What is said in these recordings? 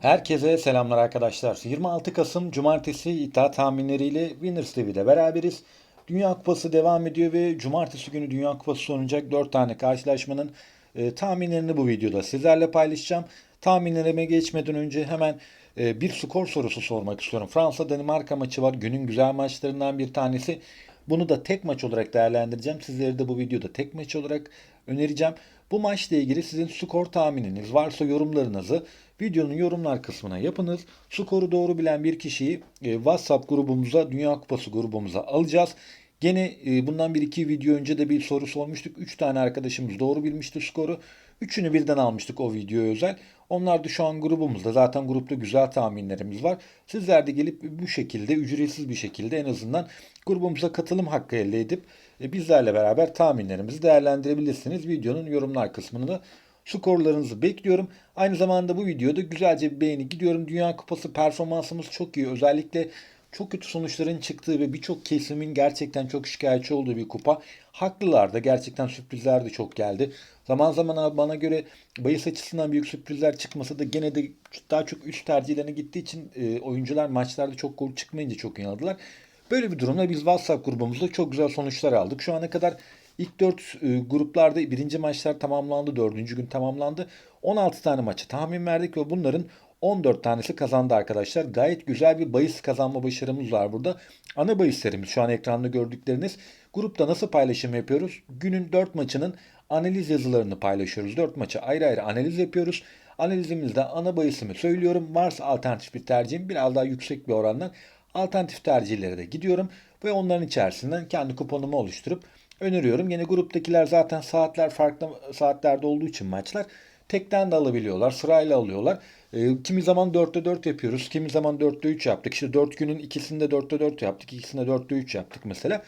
Herkese selamlar arkadaşlar. 26 Kasım Cumartesi iddia tahminleriyle Winners TV'de beraberiz. Dünya Kupası devam ediyor ve Cumartesi günü Dünya Kupası oynanacak 4 tane karşılaşmanın e, tahminlerini bu videoda sizlerle paylaşacağım. Tahminlerime geçmeden önce hemen e, bir skor sorusu sormak istiyorum. Fransa-Danimarka maçı var. Günün güzel maçlarından bir tanesi. Bunu da tek maç olarak değerlendireceğim. Sizleri de bu videoda tek maç olarak önereceğim. Bu maçla ilgili sizin skor tahmininiz varsa yorumlarınızı videonun yorumlar kısmına yapınız. Skoru doğru bilen bir kişiyi e, WhatsApp grubumuza, Dünya Kupası grubumuza alacağız. Gene e, bundan bir iki video önce de bir soru sormuştuk. 3 tane arkadaşımız doğru bilmişti skoru. Üçünü birden almıştık o videoya özel. Onlar da şu an grubumuzda. Zaten grupta güzel tahminlerimiz var. Sizler de gelip bu şekilde ücretsiz bir şekilde en azından grubumuza katılım hakkı elde edip bizlerle beraber tahminlerimizi değerlendirebilirsiniz. Videonun yorumlar kısmında skorlarınızı bekliyorum. Aynı zamanda bu videoda güzelce bir beğeni gidiyorum. Dünya Kupası performansımız çok iyi. Özellikle çok kötü sonuçların çıktığı ve birçok kesimin gerçekten çok şikayetçi olduğu bir kupa. Haklılar da gerçekten sürprizler de çok geldi. Zaman zaman bana göre bahis açısından büyük sürprizler çıkmasa da gene de daha çok üst tercihlerine gittiği için e, oyuncular maçlarda çok gol çıkmayınca çok yanıldılar. Böyle bir durumda biz WhatsApp grubumuzda çok güzel sonuçlar aldık. Şu ana kadar ilk 4 e, gruplarda birinci maçlar tamamlandı. Dördüncü gün tamamlandı. 16 tane maçı tahmin verdik ve bunların 14 tanesi kazandı arkadaşlar. Gayet güzel bir bahis kazanma başarımız var burada. Ana bahislerimiz şu an ekranda gördükleriniz. Grupta nasıl paylaşım yapıyoruz? Günün 4 maçının analiz yazılarını paylaşıyoruz. 4 maçı ayrı ayrı analiz yapıyoruz. Analizimizde ana bahisimi söylüyorum. Varsa alternatif bir tercihim biraz daha yüksek bir orandan alternatif tercihlere de gidiyorum. Ve onların içerisinden kendi kuponumu oluşturup öneriyorum. Yine gruptakiler zaten saatler farklı saatlerde olduğu için maçlar tekten de alabiliyorlar. Sırayla alıyorlar. E, kimi zaman 4'te 4 yapıyoruz. Kimi zaman 4'te 3 yaptık. İşte 4 günün ikisinde 4'te 4 yaptık. İkisinde 4'te 3 yaptık mesela.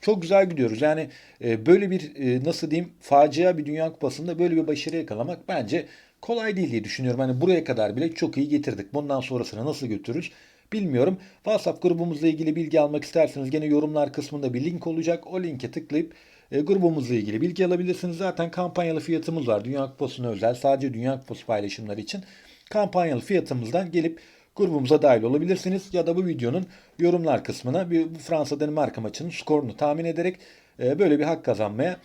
Çok güzel gidiyoruz. Yani e, böyle bir e, nasıl diyeyim facia bir Dünya Kupası'nda böyle bir başarı yakalamak bence kolay değil diye düşünüyorum. Hani buraya kadar bile çok iyi getirdik. Bundan sonrasını nasıl götürürüz bilmiyorum. WhatsApp grubumuzla ilgili bilgi almak isterseniz gene yorumlar kısmında bir link olacak. O linke tıklayıp e, grubumuzla ilgili bilgi alabilirsiniz. Zaten kampanyalı fiyatımız var. Dünya Kupası'na özel sadece Dünya Kupası paylaşımları için kampanyalı fiyatımızdan gelip grubumuza dahil olabilirsiniz. Ya da bu videonun yorumlar kısmına bir Fransa Danimarka maçının skorunu tahmin ederek e, böyle bir hak kazanmaya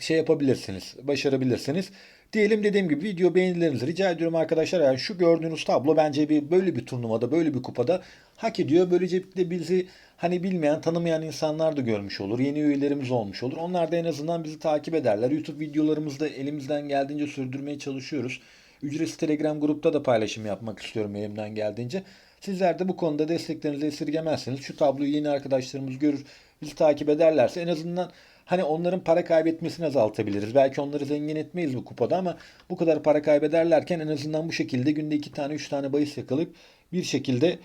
şey yapabilirsiniz, başarabilirsiniz. Diyelim dediğim gibi video beğenilerinizi rica ediyorum arkadaşlar. Yani şu gördüğünüz tablo bence bir böyle bir turnuvada, böyle bir kupada hak ediyor. Böylece bizi hani bilmeyen, tanımayan insanlar da görmüş olur. Yeni üyelerimiz olmuş olur. Onlar da en azından bizi takip ederler. YouTube videolarımızda elimizden geldiğince sürdürmeye çalışıyoruz. Ücretsiz Telegram grupta da paylaşım yapmak istiyorum elimden geldiğince. Sizler de bu konuda desteklerinizi esirgemezseniz şu tabloyu yeni arkadaşlarımız görür, bizi takip ederlerse en azından Hani onların para kaybetmesini azaltabiliriz. Belki onları zengin etmeyiz bu kupada ama bu kadar para kaybederlerken en azından bu şekilde günde iki tane üç tane bahis yakalayıp bir şekilde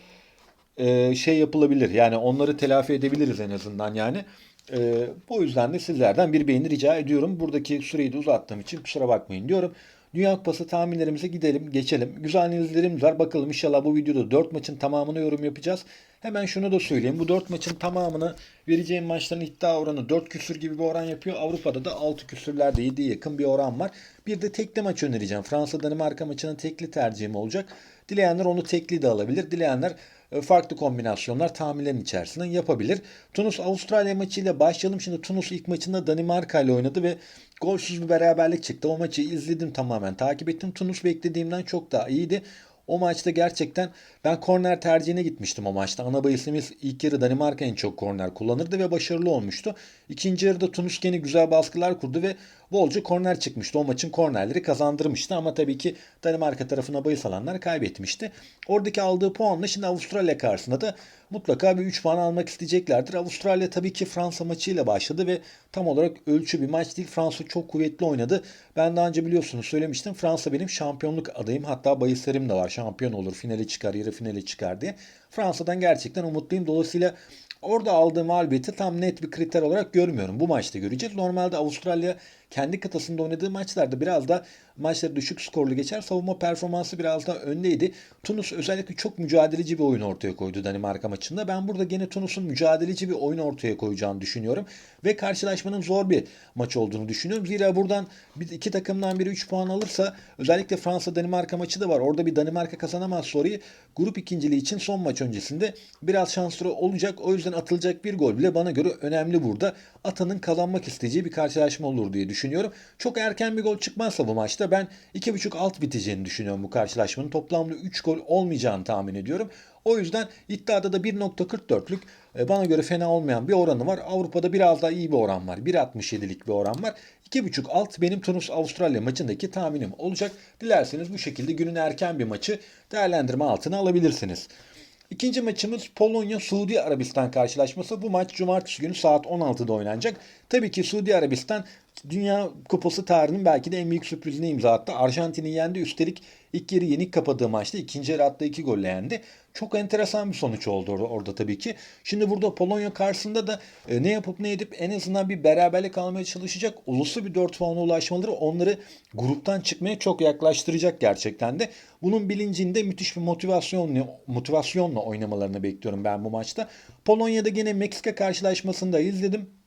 e, şey yapılabilir. Yani onları telafi edebiliriz en azından yani. E, bu yüzden de sizlerden bir beğeni rica ediyorum. Buradaki süreyi de uzattığım için kusura bakmayın diyorum. Dünya Kupası tahminlerimize gidelim, geçelim. Güzel analizlerimiz var. Bakalım inşallah bu videoda 4 maçın tamamını yorum yapacağız. Hemen şunu da söyleyeyim. Bu 4 maçın tamamını vereceğim maçların iddia oranı 4 küsür gibi bir oran yapıyor. Avrupa'da da 6 küsürlerde 7'ye yakın bir oran var. Bir de tekli maç önereceğim. Fransa-Danimarka maçının tekli tercihim olacak. Dileyenler onu tekli de alabilir. Dileyenler e, farklı kombinasyonlar tahminlerin içerisinden yapabilir. Tunus Avustralya maçıyla başlayalım. Şimdi Tunus ilk maçında Danimarka ile oynadı ve golsüz bir beraberlik çıktı. O maçı izledim tamamen takip ettim. Tunus beklediğimden çok daha iyiydi. O maçta gerçekten ben korner tercihine gitmiştim o maçta. Ana bahisimiz ilk yarı Danimarka en çok korner kullanırdı ve başarılı olmuştu. İkinci yarıda Tunus gene güzel baskılar kurdu ve bolca korner çıkmıştı. O maçın kornerleri kazandırmıştı ama tabii ki Danimarka tarafına bahis alanlar kaybetmişti. Oradaki aldığı puanla şimdi Avustralya karşısında da mutlaka bir 3 puan almak isteyeceklerdir. Avustralya tabii ki Fransa maçıyla başladı ve tam olarak ölçü bir maç değil. Fransa çok kuvvetli oynadı. Ben daha önce biliyorsunuz söylemiştim. Fransa benim şampiyonluk adayım. Hatta bahislerim de var. Şampiyon olur, finale çıkar, yarı finale çıkar diye. Fransa'dan gerçekten umutluyum. Dolayısıyla Orada aldığım mağlubiyeti tam net bir kriter olarak görmüyorum. Bu maçta göreceğiz. Normalde Avustralya kendi kıtasında oynadığı maçlarda biraz da maçları düşük skorlu geçer. Savunma performansı biraz daha öndeydi. Tunus özellikle çok mücadeleci bir oyun ortaya koydu Danimarka maçında. Ben burada gene Tunus'un mücadeleci bir oyun ortaya koyacağını düşünüyorum. Ve karşılaşmanın zor bir maç olduğunu düşünüyorum. Zira buradan iki takımdan biri 3 puan alırsa özellikle Fransa-Danimarka maçı da var. Orada bir Danimarka kazanamaz soruyu grup ikinciliği için son maç öncesinde biraz şanslı olacak. O yüzden atılacak bir gol bile bana göre önemli burada. Atanın kazanmak isteyeceği bir karşılaşma olur diye düşünüyorum. Çok erken bir gol çıkmazsa bu maçta ben 2.5 alt biteceğini düşünüyorum bu karşılaşmanın. Toplamda 3 gol olmayacağını tahmin ediyorum. O yüzden iddiada da 1.44'lük e, bana göre fena olmayan bir oranı var. Avrupa'da biraz daha iyi bir oran var. 1.67'lik bir oran var. 2.5 alt benim Tunus Avustralya maçındaki tahminim olacak. Dilerseniz bu şekilde günün erken bir maçı değerlendirme altına alabilirsiniz. İkinci maçımız Polonya Suudi Arabistan karşılaşması. Bu maç cumartesi günü saat 16'da oynanacak. Tabii ki Suudi Arabistan Dünya Kupası tarihinin belki de en büyük sürprizini imza attı. Arjantin'i yendi. Üstelik ilk yarı yenik kapadığı maçta ikinci yarı attığı iki golle yendi. Çok enteresan bir sonuç oldu orada, orada tabii ki. Şimdi burada Polonya karşısında da e, ne yapıp ne edip en azından bir beraberlik almaya çalışacak. Uluslu bir 4 puana ulaşmaları onları gruptan çıkmaya çok yaklaştıracak gerçekten de. Bunun bilincinde müthiş bir motivasyonla, motivasyonla oynamalarını bekliyorum ben bu maçta. Polonya'da gene Meksika karşılaşmasında izledim.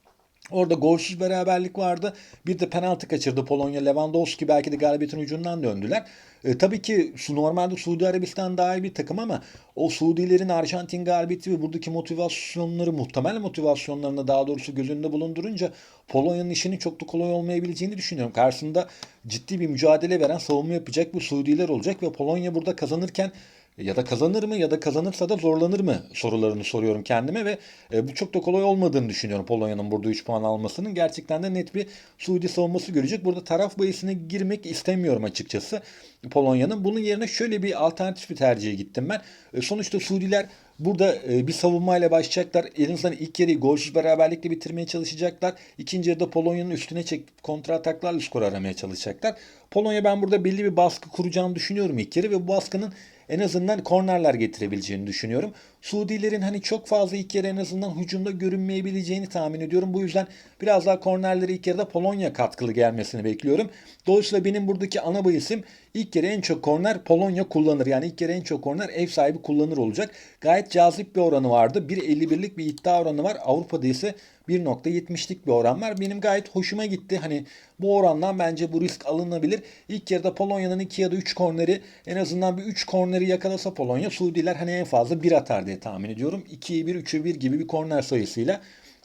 Orada golsüz beraberlik vardı. Bir de penaltı kaçırdı Polonya. Lewandowski belki de galibiyetin ucundan döndüler. E, tabii ki su normalde Suudi Arabistan daha iyi bir takım ama o Suudilerin Arjantin galibiyeti ve buradaki motivasyonları muhtemel motivasyonlarını daha doğrusu göz önünde bulundurunca Polonya'nın işinin çok da kolay olmayabileceğini düşünüyorum. Karşısında ciddi bir mücadele veren savunma yapacak bu Suudiler olacak ve Polonya burada kazanırken ya da kazanır mı ya da kazanırsa da zorlanır mı sorularını soruyorum kendime ve e, bu çok da kolay olmadığını düşünüyorum Polonya'nın burada 3 puan almasının. Gerçekten de net bir Suudi savunması görecek. Burada taraf bayisine girmek istemiyorum açıkçası Polonya'nın. Bunun yerine şöyle bir alternatif bir tercihe gittim ben. E, sonuçta Suudiler Burada e, bir savunmayla başlayacaklar. En azından ilk yarıyı golsüz beraberlikle bitirmeye çalışacaklar. İkinci yarıda Polonya'nın üstüne çek kontra ataklarla skor aramaya çalışacaklar. Polonya ben burada belli bir baskı kuracağını düşünüyorum ilk yarı ve bu baskının en azından kornerler getirebileceğini düşünüyorum. Suudilerin hani çok fazla ilk yarı en azından hücumda görünmeyebileceğini tahmin ediyorum. Bu yüzden biraz daha kornerleri ilk yarıda Polonya katkılı gelmesini bekliyorum. Dolayısıyla benim buradaki ana bahisim ilk yarı en çok korner Polonya kullanır. Yani ilk yarı en çok korner ev sahibi kullanır olacak. Gayet cazip bir oranı vardı. 1.51'lik bir iddia oranı var. Avrupa'da ise 1.70'lik bir oran var. Benim gayet hoşuma gitti. Hani bu orandan bence bu risk alınabilir. İlk yarıda Polonya'nın 2 ya da 3 korneri en azından bir 3 korneri yakalasa Polonya Suudiler hani en fazla 1 atar diye tahmin ediyorum. 2'ye 1, 3'e 1 gibi bir korner sayısıyla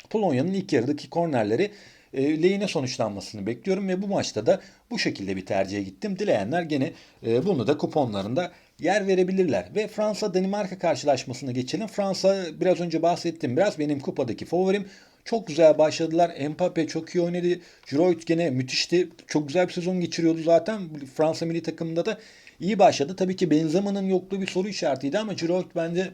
Polonya'nın ilk yarıdaki kornerleri e, lehine sonuçlanmasını bekliyorum ve bu maçta da bu şekilde bir tercihe gittim. Dileyenler gene e, bunu da kuponlarında yer verebilirler. Ve Fransa-Danimarka karşılaşmasına geçelim. Fransa biraz önce bahsettim biraz benim kupadaki favorim. Çok güzel başladılar. Mbappe çok iyi oynadı. Giroud gene müthişti. Çok güzel bir sezon geçiriyordu zaten. Fransa milli takımında da iyi başladı. Tabii ki Benzema'nın yokluğu bir soru işaretiydi ama Giroud bence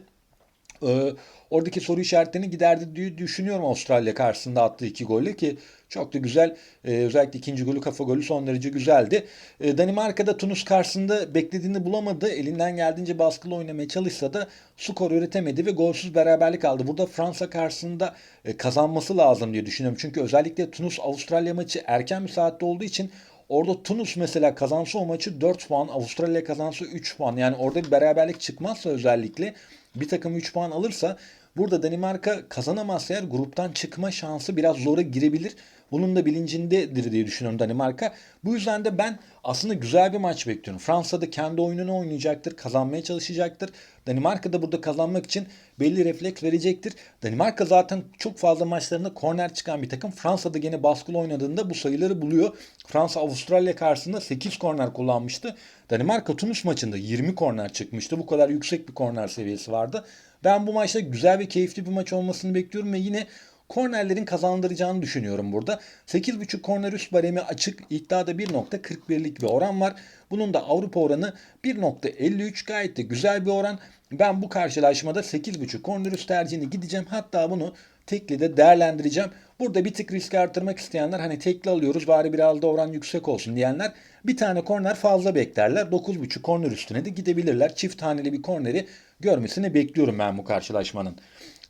e, oradaki soru işaretlerini giderdi diye düşünüyorum Avustralya karşısında attığı iki golle ki çok da güzel. E, özellikle ikinci golü kafa golü son derece güzeldi. E, Danimarka'da Tunus karşısında beklediğini bulamadı. Elinden geldiğince baskılı oynamaya çalışsa da skor üretemedi ve golsüz beraberlik aldı. Burada Fransa karşısında e, kazanması lazım diye düşünüyorum. Çünkü özellikle Tunus Avustralya maçı erken bir saatte olduğu için Orada Tunus mesela kazansa o maçı 4 puan, Avustralya kazansa 3 puan. Yani orada bir beraberlik çıkmazsa özellikle bir takım 3 puan alırsa burada Danimarka kazanamazsa eğer gruptan çıkma şansı biraz zora girebilir. Bunun da bilincindedir diye düşünüyorum Danimarka. Bu yüzden de ben aslında güzel bir maç bekliyorum. Fransa'da kendi oyununu oynayacaktır, kazanmaya çalışacaktır. Danimarka da burada kazanmak için belli refleks verecektir. Danimarka zaten çok fazla maçlarında korner çıkan bir takım. Fransa'da gene baskılı oynadığında bu sayıları buluyor. Fransa Avustralya karşısında 8 korner kullanmıştı. Danimarka Tunus maçında 20 korner çıkmıştı. Bu kadar yüksek bir korner seviyesi vardı. Ben bu maçta güzel ve keyifli bir maç olmasını bekliyorum ve yine kornerlerin kazandıracağını düşünüyorum burada. 8.5 korner üst baremi açık. İddiada 1.41'lik bir oran var. Bunun da Avrupa oranı 1.53 gayet de güzel bir oran. Ben bu karşılaşmada 8.5 korner üst tercihini gideceğim. Hatta bunu tekli de değerlendireceğim. Burada bir tık risk artırmak isteyenler hani tekli alıyoruz bari biraz da oran yüksek olsun diyenler bir tane korner fazla beklerler. 9.5 korner üstüne de gidebilirler. Çift taneli bir korneri görmesini bekliyorum ben bu karşılaşmanın.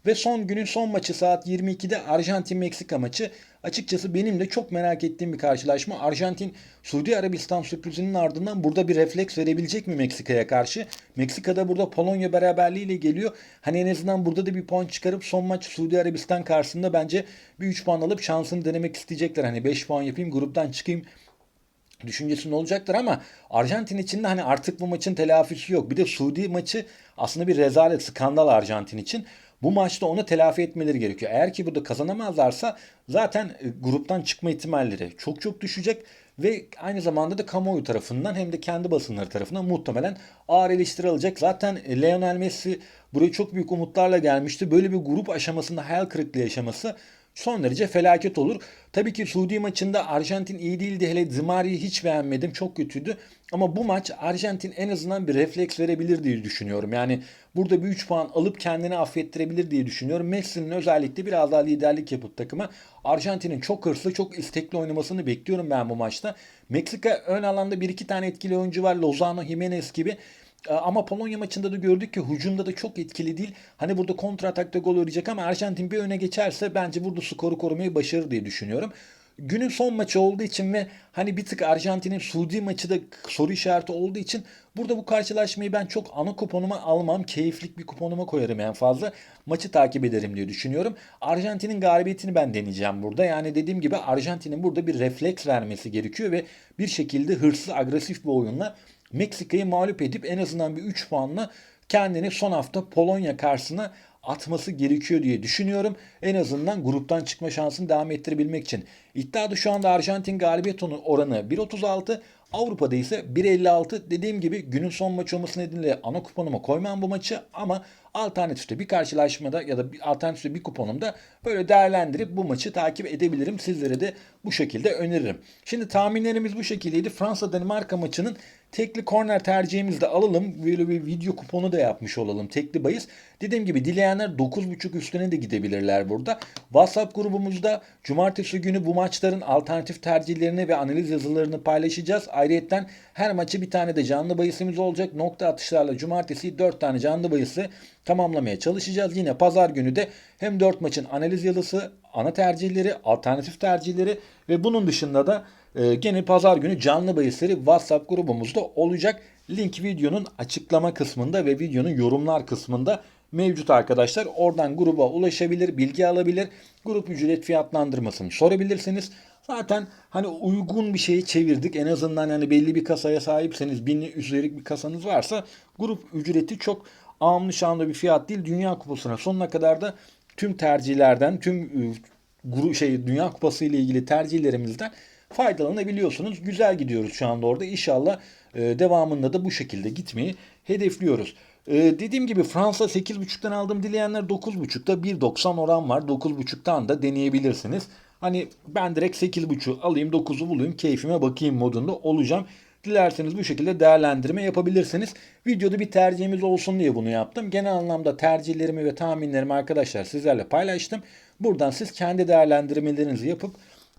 Ve son günün son maçı saat 22'de Arjantin-Meksika maçı. Açıkçası benim de çok merak ettiğim bir karşılaşma. Arjantin Suudi Arabistan sürprizinin ardından burada bir refleks verebilecek mi Meksika'ya karşı? Meksika'da burada Polonya beraberliğiyle geliyor. Hani en azından burada da bir puan çıkarıp son maç Suudi Arabistan karşısında bence bir 3 puan alıp şansını denemek isteyecekler. Hani 5 puan yapayım gruptan çıkayım düşüncesinde olacaktır ama Arjantin için de hani artık bu maçın telafisi yok. Bir de Suudi maçı aslında bir rezalet, skandal Arjantin için. Bu maçta onu telafi etmeleri gerekiyor. Eğer ki burada kazanamazlarsa zaten e, gruptan çıkma ihtimalleri çok çok düşecek ve aynı zamanda da kamuoyu tarafından hem de kendi basınları tarafından muhtemelen ağır eleştiri alacak. Zaten e, Lionel Messi buraya çok büyük umutlarla gelmişti. Böyle bir grup aşamasında hayal kırıklığı yaşaması son derece felaket olur. Tabii ki Suudi maçında Arjantin iyi değildi. Hele Zimari'yi hiç beğenmedim. Çok kötüydü. Ama bu maç Arjantin en azından bir refleks verebilir diye düşünüyorum. Yani burada bir 3 puan alıp kendini affettirebilir diye düşünüyorum. Messi'nin özellikle biraz daha liderlik yapıp takıma Arjantin'in çok hırslı, çok istekli oynamasını bekliyorum ben bu maçta. Meksika ön alanda bir iki tane etkili oyuncu var. Lozano, Jimenez gibi. Ee, ama Polonya maçında da gördük ki hücumda da çok etkili değil. Hani burada kontra atakta gol arayacak ama Arjantin bir öne geçerse bence burada skoru korumayı başarır diye düşünüyorum. Günün son maçı olduğu için ve hani bir tık Arjantin'in Suudi maçı da soru işareti olduğu için burada bu karşılaşmayı ben çok ana kuponuma almam. Keyiflik bir kuponuma koyarım en fazla. Maçı takip ederim diye düşünüyorum. Arjantin'in galibiyetini ben deneyeceğim burada. Yani dediğim gibi Arjantin'in burada bir refleks vermesi gerekiyor ve bir şekilde hırslı agresif bir oyunla Meksika'yı mağlup edip en azından bir 3 puanla kendini son hafta Polonya karşısına atması gerekiyor diye düşünüyorum. En azından gruptan çıkma şansını devam ettirebilmek için. İddiada şu anda Arjantin galibiyet oranı 1.36. Avrupa'da ise 1.56. Dediğim gibi günün son maçı olması nedeniyle ana kuponuma koymam bu maçı ama alternatifte bir karşılaşmada ya da bir alternatifte bir kuponumda böyle değerlendirip bu maçı takip edebilirim. Sizlere de bu şekilde öneririm. Şimdi tahminlerimiz bu şekildeydi. Fransa Danimarka maçının tekli korner tercihimizi de alalım. Böyle bir video kuponu da yapmış olalım. Tekli bahis. Dediğim gibi dileyenler 9.5 üstüne de gidebilirler burada. WhatsApp grubumuzda cumartesi günü bu maçların alternatif tercihlerini ve analiz yazılarını paylaşacağız. Ayrıyeten her maçı bir tane de canlı bahisimiz olacak. Nokta atışlarla cumartesi 4 tane canlı bahisi tamamlamaya çalışacağız. Yine pazar günü de hem 4 maçın analiz yazısı, ana tercihleri, alternatif tercihleri ve bunun dışında da e, gene pazar günü canlı bahisleri WhatsApp grubumuzda olacak. Link videonun açıklama kısmında ve videonun yorumlar kısmında mevcut arkadaşlar. Oradan gruba ulaşabilir, bilgi alabilir. Grup ücret fiyatlandırmasını sorabilirsiniz. Zaten hani uygun bir şeyi çevirdik. En azından yani belli bir kasaya sahipseniz, bin üzerik bir kasanız varsa grup ücreti çok amlı şanlı bir fiyat değil. Dünya Kupası'na sonuna kadar da tüm tercihlerden, tüm grup şey Dünya Kupası ile ilgili tercihlerimizden faydalanabiliyorsunuz. Güzel gidiyoruz şu anda orada. İnşallah e, devamında da bu şekilde gitmeyi hedefliyoruz. E, dediğim gibi Fransa 8.5'tan aldım dileyenler 9.5'ta 1.90 oran var. 9.5'tan da deneyebilirsiniz. Hani ben direkt 8.5'u alayım 9'u bulayım keyfime bakayım modunda olacağım. Dilerseniz bu şekilde değerlendirme yapabilirsiniz. Videoda bir tercihimiz olsun diye bunu yaptım. Genel anlamda tercihlerimi ve tahminlerimi arkadaşlar sizlerle paylaştım. Buradan siz kendi değerlendirmelerinizi yapıp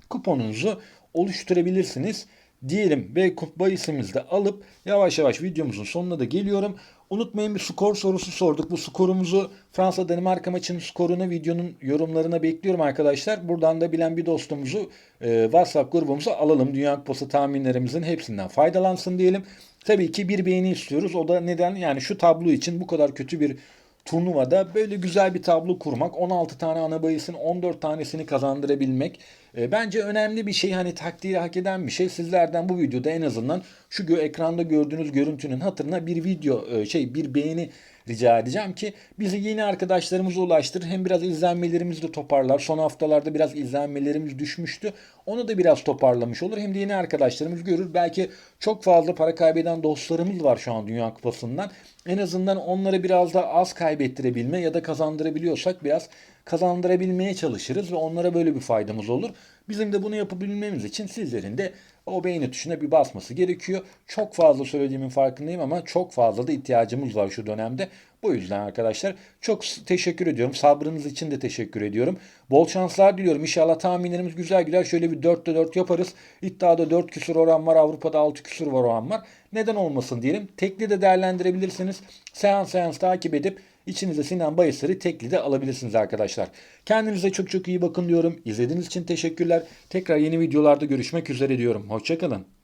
kuponunuzu oluşturabilirsiniz diyelim ve kupa isimimizi alıp yavaş yavaş videomuzun sonuna da geliyorum. Unutmayın bir skor sorusu sorduk. Bu skorumuzu Fransa Danimarka maçının skorunu videonun yorumlarına bekliyorum arkadaşlar. Buradan da bilen bir dostumuzu e, WhatsApp grubumuza alalım. Dünya Kupası tahminlerimizin hepsinden faydalansın diyelim. Tabii ki bir beğeni istiyoruz. O da neden? Yani şu tablo için bu kadar kötü bir turnuvada böyle güzel bir tablo kurmak, 16 tane ana bahisin 14 tanesini kazandırabilmek e, bence önemli bir şey. Hani takdiri hak eden bir şey. Sizlerden bu videoda en azından şu ekranda gördüğünüz görüntünün hatırına bir video e, şey bir beğeni rica edeceğim ki bizi yeni arkadaşlarımıza ulaştırır. Hem biraz izlenmelerimizi de toparlar. Son haftalarda biraz izlenmelerimiz düşmüştü. Onu da biraz toparlamış olur. Hem de yeni arkadaşlarımız görür. Belki çok fazla para kaybeden dostlarımız var şu an Dünya Kupası'ndan. En azından onları biraz da az kaybettirebilme ya da kazandırabiliyorsak biraz kazandırabilmeye çalışırız ve onlara böyle bir faydamız olur. Bizim de bunu yapabilmemiz için sizlerin de o beğeni tuşuna bir basması gerekiyor. Çok fazla söylediğimin farkındayım ama çok fazla da ihtiyacımız var şu dönemde. Bu yüzden arkadaşlar çok teşekkür ediyorum. Sabrınız için de teşekkür ediyorum. Bol şanslar diliyorum. İnşallah tahminlerimiz güzel gider. Şöyle bir 4'te 4 yaparız. İddiada 4 küsur oran var. Avrupa'da 6 küsur var oran var. Neden olmasın diyelim. Tekli de değerlendirebilirsiniz. Seans seans takip edip İçinize sinen bahisleri tekli de alabilirsiniz arkadaşlar. Kendinize çok çok iyi bakın diyorum. İzlediğiniz için teşekkürler. Tekrar yeni videolarda görüşmek üzere diyorum. Hoşçakalın.